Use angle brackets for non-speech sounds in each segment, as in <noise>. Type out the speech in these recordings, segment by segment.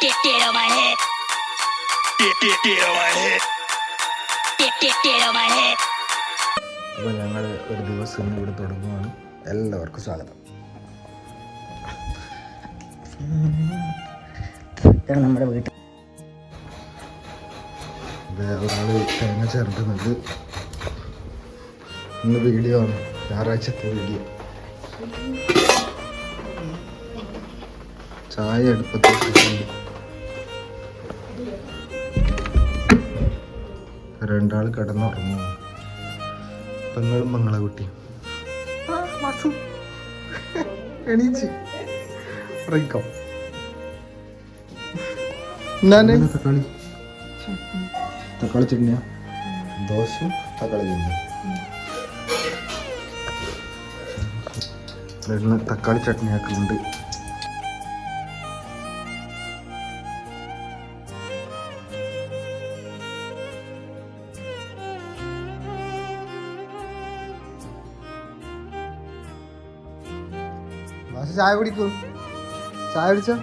Get, get on my head. Get, get, get on my head. Get, get, get on my head. അപ്പോൾ ഞങ്ങൾ ഒരു ദിവസം ഇന്ന് ഇവിടെ തുടങ്ങുകയാണ് എല്ലാവർക്കും സ്വാഗതം ഇതാണ് നമ്മുടെ വീട്ടിൽ ഒരാൾ തേങ്ങ ചേർക്കുന്നുണ്ട് ഇന്ന് വീഡിയോ ആണ് ഞായറാഴ്ചത്തെ വീഡിയോ ചായ അടുപ്പത്ത്. രണ്ടാൾ കിടന്നുറങ്ങുന്നു. പെങ്ങളും മങ്ങളെ കുട്ടി. എണീച്ച്. ഉറങ്ങിക്കോ. ഞാൻ തക്കാളി? തക്കാളി ചട്നിയാ? ദോശയും തക്കാളി ചട്നി തക്കാളി ചട്നി ആക്കുന്നുണ്ട് മാഷ് ചായ കുടിക്കൂ. ചായ കുടിച്ചോ?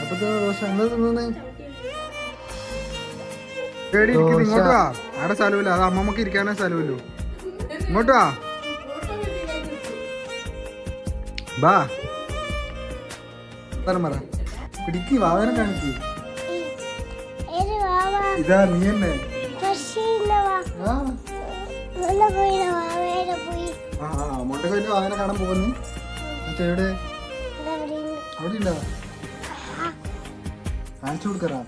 അപ്പത്തെ ദോശ. എന്താ തിന്നേ പേടി ഇരിക്കുന്നു. ഇങ്ങോട്ട് വാ. അവിടെ സ്ഥലമില്ല. അത് അമ്മമ്മക്ക് ഇരിക്കാനേ സ്ഥലമില്ലു. ഇങ്ങോട്ട് വാ. ബാ പറ പറ. പിടിക്ക് വാവനെ കാണിക്ക്. ഇതാ നീ തന്നെ. ആ. ആ കാണാൻ പോകുന്നു. മറ്റേ എവിടെ? അവിടെ ഉണ്ടോ കാണിച്ചു കൊടുക്കറാ.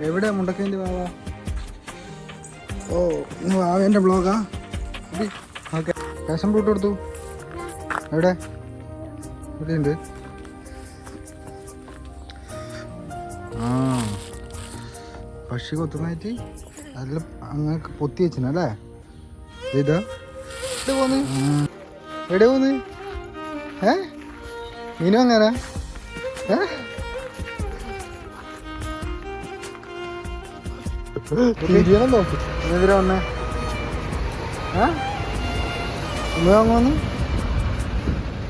എവിടെ മുണ്ടക്കൈന്റെ വാവ? ഓ ഇന്ന് വാവേന്റെ ബ്ലോഗാ ഓക്കെ. പാഷൻ ഫ്രൂട്ട് കൊടുത്തു. എവിടെ? ഇവിടെയുണ്ട്. ആ. പക്ഷി കൊത്തുന്നായിട്ട് അതിൽ അങ്ങനെ പൊത്തി വെച്ചിനല്ലേ എവിടെ പോന്ന്? ഏ? മീനും അങ്ങനെ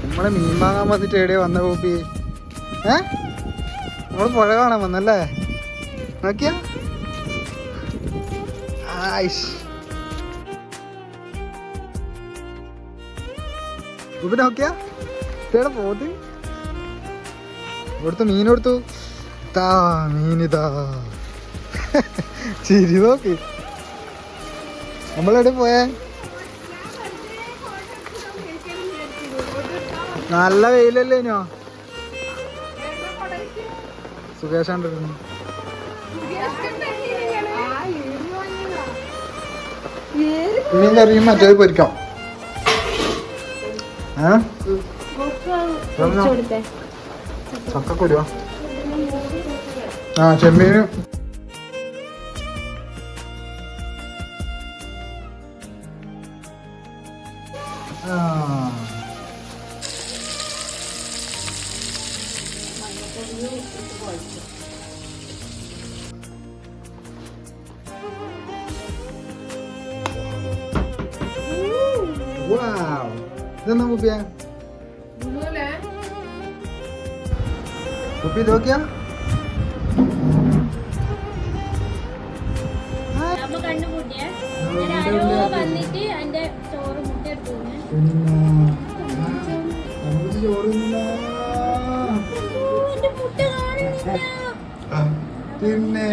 നമ്മളെ മീൻ വാങ്ങാൻ വന്നിട്ട് എവിടെയാ വന്ന കോപ്പി ഏ? നമ്മൾ പുഴ കാണാൻ വന്നല്ലേ? നോക്കിയാ? ആയിഷ് ഇവിടെ നോക്കിയാ? പോത്ത് ഇവിടുത്തെ മീൻ കൊടുത്തു. താ മീനിതാ <laughs> ചിരി നോക്ക്. നമ്മളെവിടെ പോയേ? നല്ല വെയിലല്ലേ ഇനോ? സുഖേഷാണ്ട് മീൻ കറിയും മറ്റേത് പൊരിക്കാം. ഏ? ചക്കക്കുരുവോ? ആ ചെമ്മീന്. ആ. നമുക്ക് ചോറില്ല. എന്റെ മുട്ട കാണുന്നില്ല. പിന്നെ.